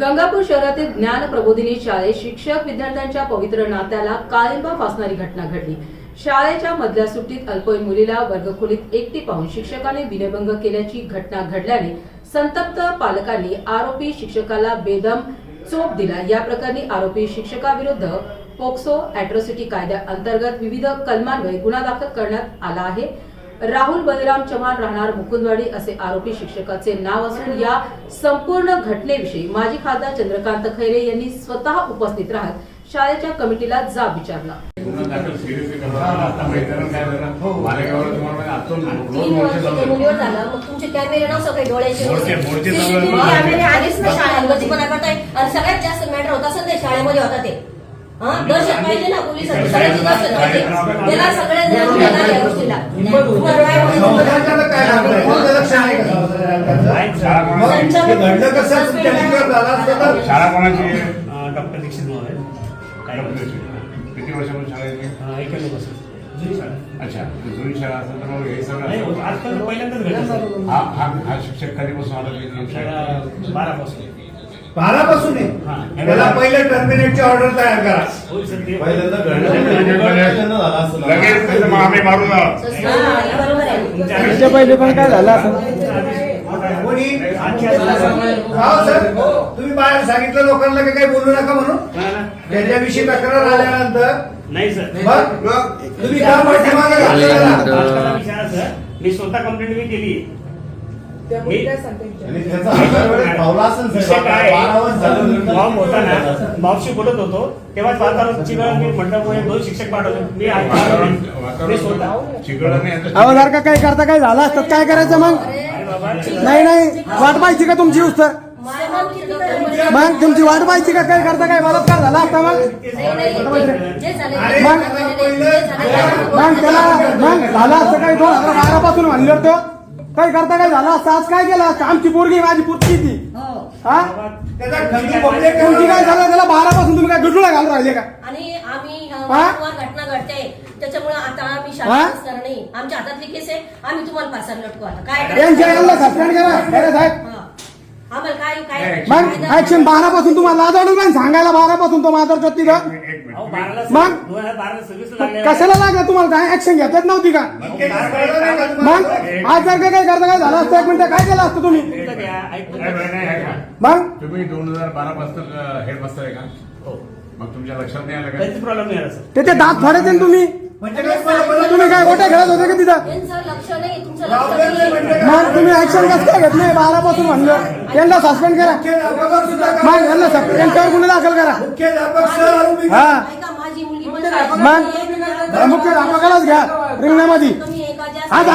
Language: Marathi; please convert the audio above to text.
गंगापूर शहरातील ज्ञान प्रबोधिनी शाळेत शिक्षक विद्यार्थ्यांच्या पवित्र नात्याला काळिंबा फासणारी घटना घडली. शाळेच्या मधल्या सुट्टीत अल्पवयीन मुलीला वर्गखोलीत एकटी पाहून शिक्षकाने विनयभंग केल्याची घटना घडल्याने संतप्त पालकांनी आरोपी शिक्षकाला बेदम चोप दिला. या प्रकरणी आरोपी शिक्षकाविरुद्ध पोक्सो अॅट्रॉसिटी कायद्या अंतर्गत विविध कलमांवर गुन्हा दाखल करण्यात आला आहे. राहुल बलराम चव्हाण राहणार मुकुंदवाडी असे आरोपी शिक्षकाचे नाव असून या संपूर्ण घटनेविषयी माजी खासदार चंद्रकांत खैरे यांनी स्वतः उपस्थित राहत शाळेच्या कमिटीला जाब विचारला. दोन तीन वर्ष वर्ष ते झालं. मुलीवर झालं. मग तुमचे कॅमेरे नव्हतं काही डोळ्याचे. मोडके- मोडके सगळं- कॅमेरे आलेच ना शाळेत गतीपणा करताय आणि सगळ्यात जास्त मॅटर होत असेल ते शाळेमध्ये होता ते. हा पाहिजे ना त्याला सगळ्या जण या गोष्टीला हे घडलं कसं? तुमच्या झालं असतं तर? शाळा कोणाची? आहे? डॉक्टर दीक्षित महोदय काय किती वर्षापासून शाळा येते ऐकलं बस जुनी शाळा. अच्छा तर जुनी शाळा असेल तर मग हे नाही सगळं आजकाल पहिल्यांदाच घडलं. हा हा हा शिक्षक कधीपासून आला? त्याला बारापासून. बारापासून आहे. हा. त्याला पहिले टर्मिनेटची ऑर्डर तयार करा. होईल सर ते पहिल्यांदा लगेच आम्ही मारून त्याच्या पहिले पण काय झालं असं? कोणी. हो सर. तुम्ही बाहेर सांगितलं लोकांना की काही बोलू नका म्हणून. ना. त्याच्याविषयी तक्रार आल्यानंतर. नाही सर. मग? तुम्ही का पाठीमागे मी स्वतः कंप्लेंट मी केली. मी आणि त्याचा हजार वेळेस पावला असेल विषय साहेब. काय बारा वर्ष झालं मॉम होता ना. मॉमशी बोलत होतो तेव्हाच वातावरण मी म्हटल्यामुळे दोन शिक्षक पाठवले. मी स्वतः. का काही करता काही झालं असतं? काय करायचं मग? नाही नाही. वाट पाहायची का तुमची उत्तर? मग तुमची वाट पाहायची का? काय करता काय? बलात्कार झाला असता मग? नाही, नाही. जे झाले अरे, ते मग- ते त्याला मग झालं असतं काही दोन हजार बारा पासून म्हणलं तो काही करता काय झालं असतं? आज काय केलं असतं? आमची पोरगी माझी पुरकी ती. हा. तुमची काय झालं? त्याला बारा पासून तुम्ही काय डुडुळा घालून राहिले का? आणि आम्ही अ, हा? वारंवार घटना घडते. त्याच्यामुळे आता आम्ही हा? शाळा असणार नाही. आमच्या हातातली केस आहे. आम्ही तुम्हाला फासार लटकू आता. काय यांच्या यांना सस्पेंड करा. खरं साहेब. हा. आम्हाला काय काय मग ऍक्शन बारा पासून तुम्हाला नाही? सांगायला बारा पासून तो माझा चोत्ती मग? कशाला लागला तुम्हाला? काय ऍक्शन घेतच नव्हती का? मग आज जर का काय करता काय झालं असतं? एक मिनिट काय केलं असतं तुम्ही. मग? तुम्ही दोन हजार बारा पासून हेडमास्टर आहे का? हो. मग तुमच्या लक्षात नाही आलं का? काहीच प्रॉब्लेम नाही आला सर. ते ते दात फाडायचे ना तुम्ही? म्हणजे तुम्ही काय गोट्या खेळत होते का तिथं? म्हणजे? मग तुम्ही ऍक्शन कसं काय घेत नाही बारा पासून म्हणलं. त्यांना सस्पेंड करा. मग यांना सस्पेंड त्यांच्यावर गुन्हे दाखल करा. हा. मग मुख्य मुख्य घ्या. रिंगणामध्ये. आज